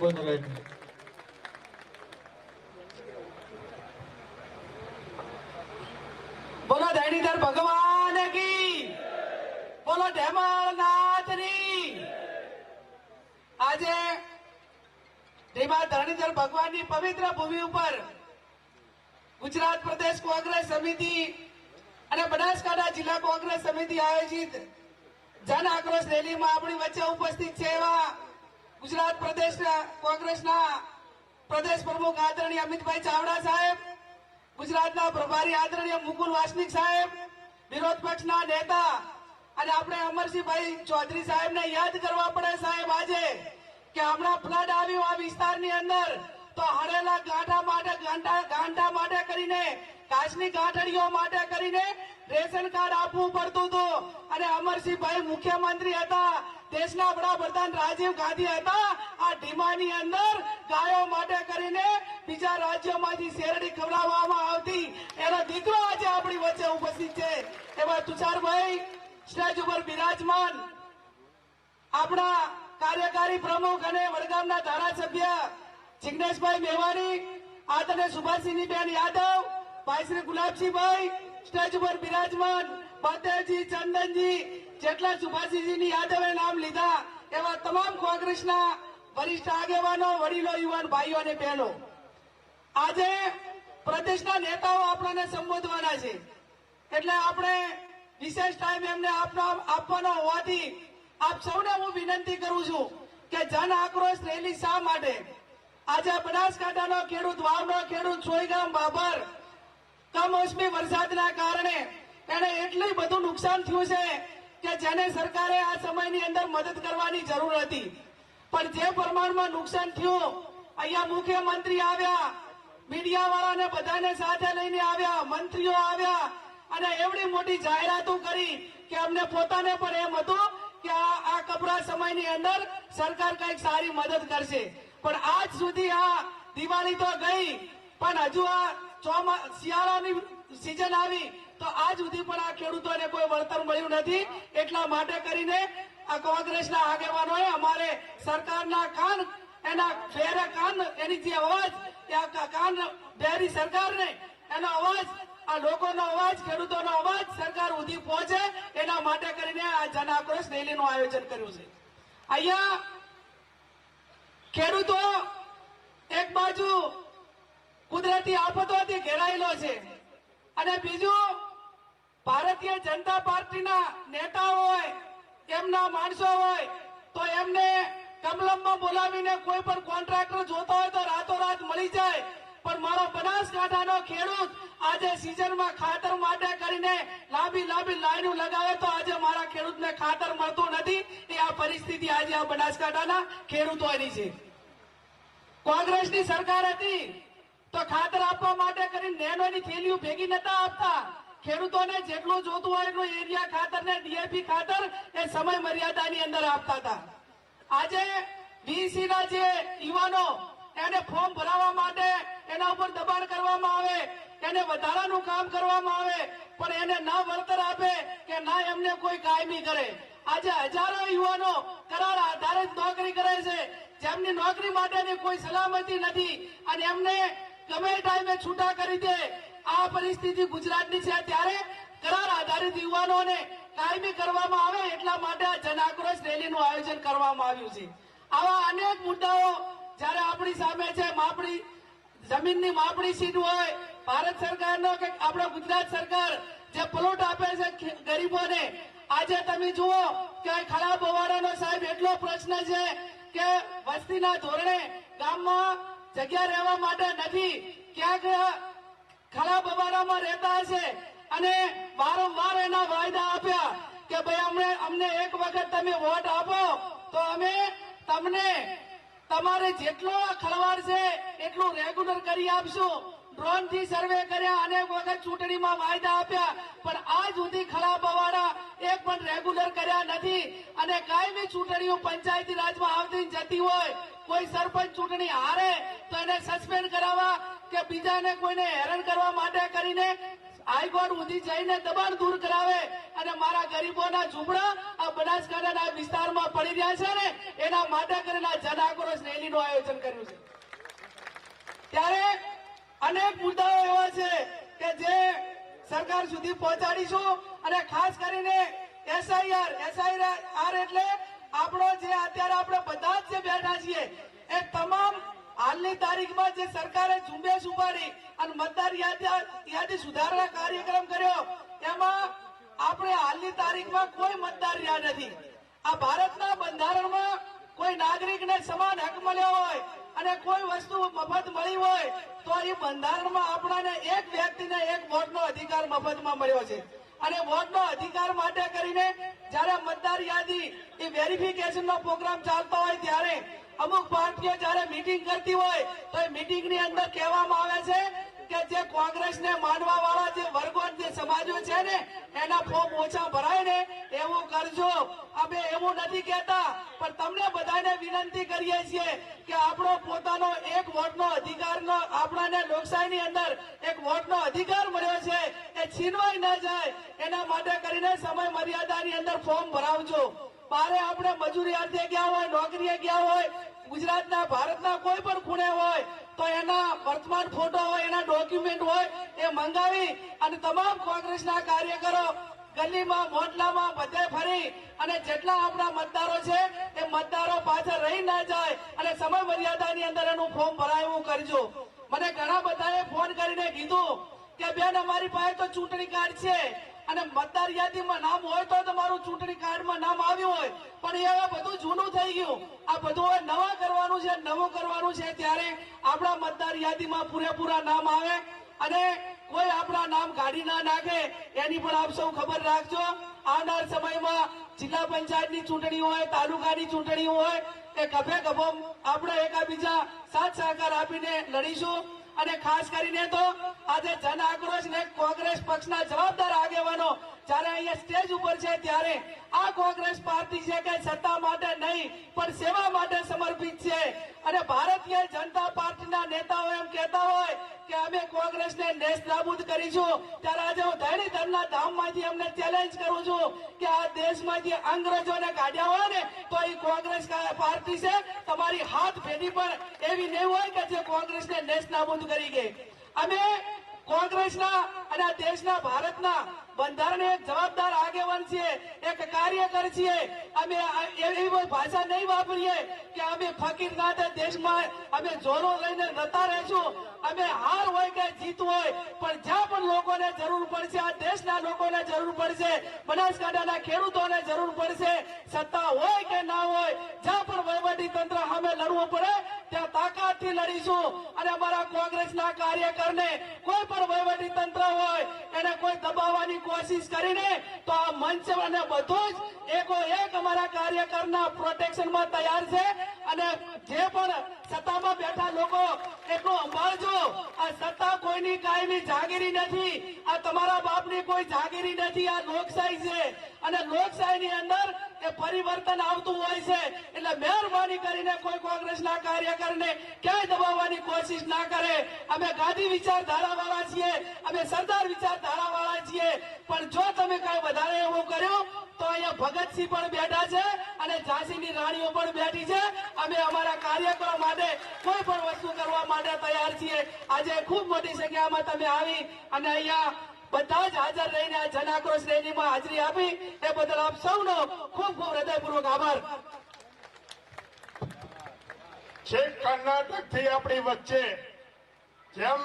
સંબોધન બોલો, ધૈણીધર ભગવાન કી? બોલો ઢેમાળનાથની આજે ધીમા ધરણીધર ભગવાનની પવિત્ર ભૂમિ ઉપર ગુજરાત પ્રદેશ કોંગ્રેસ સમિતિ અને બનાસકાંઠા જિલ્લા કોંગ્રેસ સમિતિ આયોજિત જન આક્રોશ રેલીમાં આપણી વચ્ચે ઉપસ્થિત છે એવા ગુજરાત પ્રદેશ કોંગ્રેસના પ્રદેશ પ્રમુખ આદરણીય અમિતભાઈ ચાવડા સાહેબ, ગુજરાતના પ્રભારી આદરણીય મુકુલ વાસનિક સાહેબ, વિરોધ પક્ષના નેતા અને આપણે અમરસિંહભાઈ ચૌધરી સાહેબને યાદ કરવા પડે સાહેબ આજે કે હમણાં ફ્લડ આવ્યું આ વિસ્તારની અંદર, તો હળેલા ગાંઠા માટે ગાંઠા માટે કરીને કાચની ગાંઠડીઓ માટે કરીને રેશન કાર્ડ આપવું પડતું હતું. અને અમરસિંહભાઈ મુખ્યમંત્રી હતા. દેશના વડાપ્રધાન રાજીવ ગાંધી હતા. આ ઢીમાની અંદર ગાયો માટે કરીને બીજા રાજ્યોમાંથી શેરડી ખવડાવવામાં આવતી. એનો દીકરો આજે આપણી વચ્ચે ઉપસ્થિત છે. એમાં તુષારભાઈ સ્ટેજ ઉપર બિરાજમાન આપણા કાર્યકારી પ્રમુખ અને વડગામના ધારાસભ્ય જિગ્નેશભાઈ મેવાણી, આદરણીય સુભાષસિંહની બેન યાદવ, ભાઈ શ્રી ગુલાબસિંહભાઈ સ્ટેજ ઉપર બિરાજમાન, ફતેહજી ચંદનજી જેટલા સુભાષીજીની યાદવે નામ લીધા, એવા તમામ કોંગ્રેસના વરિષ્ઠ આગેવાનો, વડીલો, યુવાન ભાઈઓ અને બહેનો. આજે પ્રદેશના નેતાઓ આપણને સંબોધવાના છે. એટલે આપણે વિશેષ ટાઈમ એમને આપવાનો હોવાથી આપ સૌને હું વિનંતી કરું છું કે જન આક્રોશ રેલી શા માટે? આજે બનાસકાંઠાનો ખેડૂત, વાવનો ખેડૂત, સોયગામ બાબર, કમોસમી વરસાદના કારણે એને એટલું બધું નુકસાન થયું છે કે જેને સરકારે આ સમયની અંદર મદદ કરવાની જરૂર હતી. પણ જે પ્રમાણમાં નુકસાન થયું, અહીંયા મુખ્યમંત્રી આવ્યા મીડિયા વાળાને બધાને સાથે લઈને આવ્યા, મંત્રીઓ આવ્યા, અને એવડી મોટી જાહેરાતો કરી કે અમને પોતાને પણ એમ હતું કે આ આ કપરા સમયની અંદર સરકાર કંઈક સારી મદદ કરશે. પણ આજ સુધી આ દિવાળી તો ગઈ, પણ હજુ આ ચોમા, શિયાળાની સિઝન આવી, તો આજ સુધી પણ આ ખેડૂતોને કોઈ વળતર મળ્યું નથી. એટલા માટે કરીને આ કોંગ્રેસના આગેવાનોએ અમારે સરકારના કાન, એના ફેરે કાન, એની જે અવાજ કાન ડેરી સરકારને, એનો અવાજ, આ લોકોનો અવાજ, ખેડૂતોનો અવાજ સરકાર સુધી પહોંચે, એના માટે કરીને આ જન આક્રોશ રેલીનું આયોજન કર્યું છે. અહીંયા ખેડૂતો એક બાજુ કુદરતી આફતોથી ઘેરાયેલો છે. અને બીજું, ભારતીય જનતા પાર્ટીના નેતા હોય, એમના માણસો હોય, તો એમને કમલમમાં બોલાવીને કોઈ પણ કોન્ટ્રાક્ટર જોતો હોય તો રાતોરાત મળી જાય. પણ મારો બનાસકાંઠાનો ખેડૂત આજે સિઝનમાં ખાતર માટે કરીને લાંબી લાંબી લાઈનો લગાવે તો આજે મારા ખેડૂતને ખાતર મળતું નથી. એ આ પરિસ્થિતિ આજે આ બનાસકાંઠાના ખેડૂતોની છે. કોંગ્રેસની સરકાર હતી તો ખાતર આપવા માટે કરીને નેનોની થેલીઓ ભેગી નતા આપતા. ખેડૂતોને જેટલું જોતું હોય એટલું એરિયા ખાતર ને ડીએપી ખાતર એ સમય મર્યાદાની અંદર આપતા હતા. આજે વીસી ના જે યુવાનો એને ફોર્મ ભરાવવા માટે એના ઉપર દબાણ કરવામાં આવે, એને વધારાનું કામ કરવામાં આવે, પણ એને ના વળતર આપે કે ના એમને કોઈ કાયમી કરે. આજે હજારો યુવાનો કરાર આધારિત નોકરી કરે છે. જેમની નોકરી માટેની કોઈ સલામતી નથી અને એમને ગમે ટાઈમે છૂટા કરી દે. આ પરિસ્થિતિ ગુજરાતની છે. ત્યારે કરાર આધારિત યુવાનોને કાયમી કરવામાં આવે એટલા માટે આ જનાક્રોશ રેલીનું આયોજન કરવામાં આવ્યું છે. આવા અનેક મુદ્દાઓ જ્યારે આપણી સામે છે માપણી જમીનની માપણી સીટ હોય, ભારત સરકારનો કે આપણા ગુજરાત સરકાર જે પ્લોટ આપે છે ગરીબોને. આજે તમે જુઓ કે ખરાબ હોવાનો સાહેબ એટલો પ્રશ્ન છે કે વસ્તીના ધોરણે ગામમાં જગ્યા રહેવા માટે નથી. ક્યાંક ખરાબ બવાડામાં રહેતા હશે અને વારંવાર એના વાયદા આપ્યા કે ભાઈ અમને અમને એક વખત તમે વોટ આપો, તો અમે તમને તમારે જેટલો ખળવાડ છે, એટલું રેગ્યુલર કરી આપશું. ડ્રોનથી સર્વે કર્યા, અનેક વખત ચૂંટણીમાં વાયદા આપ્યા, પણ આજ સુધી ખરાબ અવાડા એક પણ રેગ્યુલર કર્યા નથી. અને કાયમી ચૂંટણીઓ પંચાયતી રાજમાં આવતી જતી હોય, કોઈ સરપંચ ચૂંટણી હારે, તો એને સસ્પેન્ડ કરાવવા કે બીજાને કોઈને હેરાન કરવા માટે કરીને હાઈકોર્ટ સુધી જઈને દબાણ દૂર કરાવે. અને મારા ગરીબોના ઝૂંપડા આ બનાસકાંઠાના વિસ્તારમાં પડી રહ્યા છે ને, એના માટે કરીને જન આક્રોશ રેલીનું આયોજન કર્યું છે. ત્યારે અનેક મુદ્દાઓ એવા છે કે જે સરકાર સુધી પહોંચાડીશું અને ખાસ કરીને એસઆઈઆર એસઆઈઆર એટલે આપણો જે અત્યારે આપણે બધા જ જે બેઠા છીએ, એ તમામ હાલની તારીખમાં જે સરકારે ઝુંબેશ ઉપાડી અને મતદાર યાદી સુધારણા કાર્યક્રમ કર્યો, એમાં આપણે હાલની તારીખમાં કોઈ મતદાર રહ્યા નથી. આ ભારતના બંધારણમાં કોઈ નાગરિકને સમાન હક મળ્યો હોય અને કોઈ વસ્તુ મફત મળી હોય, તો એ બંધારણમાં આપણાને એક વ્યક્તિને એક વોટનો અધિકાર મફતમાં મળ્યો છે. અને વોટનો અધિકાર માટે કરીને જ્યારે મતદાર યાદી એ વેરિફિકેશનનો પ્રોગ્રામ ચાલતો હોય ત્યારે અમુક પાર્ટીઓ જ્યારે મીટિંગ કરતી હોય, તો એ મીટિંગની અંદર કહેવામાં આવે છે કે જે કોંગ્રેસને માનવા વાળા જે વર્ગો જે સમાજો છે ને, એના ફોર્મ ઓછા ભરાય ને, એવું કરજો. અમે એવું નથી કહેતા, પણ તમને બધાને વિનંતી કરીએ છીએ કે આપણો પોતાનો એક વોટનો અધિકારનો આપણાને લોકશાહીની અંદર એક વોટનો અધિકાર મળ્યો છે, એ છીનવાઈ ન જાય. એના માટે કરીને સમય મર્યાદાની અંદર ફોર્મ ભરાવજો. બારે આપણે મજૂરી અર્થે ગયા હોય, નોકરીએ ગયા હોય, ગુજરાતના, ભારતના કોઈ પણ ખૂણે હોય, તો એના વર્તમાન ફોટો હોય, એના ડોક્યુમેન્ટ હોય, એ મંગાવી અને તમામ કોંગ્રેસના કાર્યકરો ગલીમાં મોટલામાં બધે ફરી અને જેટલા આપણા મતદારો છે, એ મતદારો પાછળ રહી ના જાય અને સમય મર્યાદાની અંદર એનું ફોર્મ ભરાયું કરજો. મને ઘણા બધાએ ફોન કરીને કીધું કે, બેન, અમારી પાસે તો ચૂંટણી કાર્ડ છે અને મતદાર યાદીમાં નામ હોય તો તમારું ચૂંટણી કાર્ડમાં નામ આવ્યું હોય. પણ એ હવે બધું જૂનું થઈ ગયું. આ બધું હવે નવા કરવાનું છે, નવું કરવાનું છે, ત્યારે આપણા મતદાર યાદીમાં પૂરેપૂરા નામ આવે અને કોઈ આપણા નામ કાઢી ના નાખે, એની પણ આપ સૌ ખબર રાખજો. આવનાર સમયમાં જિલ્લા પંચાયતની ચૂંટણી હોય, તાલુકાની ચૂંટણી હોય, એ ગભે ગભો આપણે એકાબીજા સાથ સહકાર આપીને લડીશું. અને ખાસ કરીને તો આજે જન આક્રોશ ને કોંગ્રેસ પક્ષના જવાબદાર આગેવાનો જ્યારે અહીંયા સ્ટેજ ઉપર છે ત્યારે આ કોંગ્રેસ પાર્ટી છે કે સત્તા માટે નહીં, પણ સેવા માટે સમર્પિત છે. અને ભારતીય જનતા પાર્ટીના નેતાઓ એમ કહેતા હોય કે અમે કોંગ્રેસને નેસ્ત નાબૂદ કરીશું. ત્યારે આજે હું ધરણીધરના ધામમાંથી અમને ચેલેન્જ કરું છું કે આ દેશમાંથી અંગ્રેજોને કાઢ્યા હોય ને, તો એ કોંગ્રેસ પાર્ટી છે? તમારી હાથ પેઢી પણ એવી નહીં હોય કે જે કોંગ્રેસને નેસ્ત નાબૂદ કરી ગઈ. અમે કોંગ્રેસના અને દેશના ભારતના બંધારણ એક જવાબદાર આગેવાન છીએ, એક કાર્યકર છીએ. અમે એવી કોઈ ભાષા નહીં વાપરીએ કે અમે ફકીર ના દેશમાં અમે જોરો લઈને નતા રહેશું. અમે હાર હોય કે જીત હોય, પણ જ્યાં પણ લોકોને જરૂર પડશે, આ દેશના લોકોને જરૂર પડશે, બનાસકાંઠાના ખેડૂતોને જરૂર પડશે. સત્તા હોય કે ના હોય, જ્યાં પણ વહીવટી તંત્ર સામે લડવું પડે તાકાતથી લડીશું અને અમારા કોંગ્રેસના કાર્યકરને કોઈ પણ વહીવટી તંત્ર હોય, એને કોઈ દબાવવાની કોશિશ કરીને તો આ મંચ અને બધું જ એકો એક અમારા કાર્યકરના પ્રોટેક્શનમાં તૈયાર છે. અને જે પણ સત્તામાં બેઠા લોકો એટલું સંભાળજો આ સત્તા કોઈની કાયમી જાગીરી નથી, આ તમારા બાપની કોઈ જાગીરી નથી, આ લોકશાહી છે. અને લોકશાહીની અંદર એ પરિવર્તન આવતું હોય છે. એટલે મહેરબાની કરીને કોઈ કોંગ્રેસના કાર્યકરને ક્યાંય દબાવવાની કોશિશ ના કરે. અમે ગાંધી વિચારધારાવાળા છીએ, અમે સરદાર વિચારધારાવાળા છીએ. પણ જો તમે કાંઈ વધારે એવું કર્યું, તો અહીંયા ભગતસિંહ પણ બેઠા છે અને ઝાંસીની રાણીઓ પણ બેઠી છે. અમે અમારા કાર્યક્રમ માટે કોઈ પણ વસ્તુ કરવા માટે તૈયાર છીએ. આજે ખૂબ મોટી સંખ્યામાં તમે આવી અને અહીંયા બધા જ હાજર રહીને આ જનાક્રોશ રેલીમાં હાજરી આપી. એ બદલ આપ સૌનો ખૂબ ખૂબ હૃદયપૂર્વક આભાર. છેક કર્ણાટકથી આપણી વચ્ચે જેમ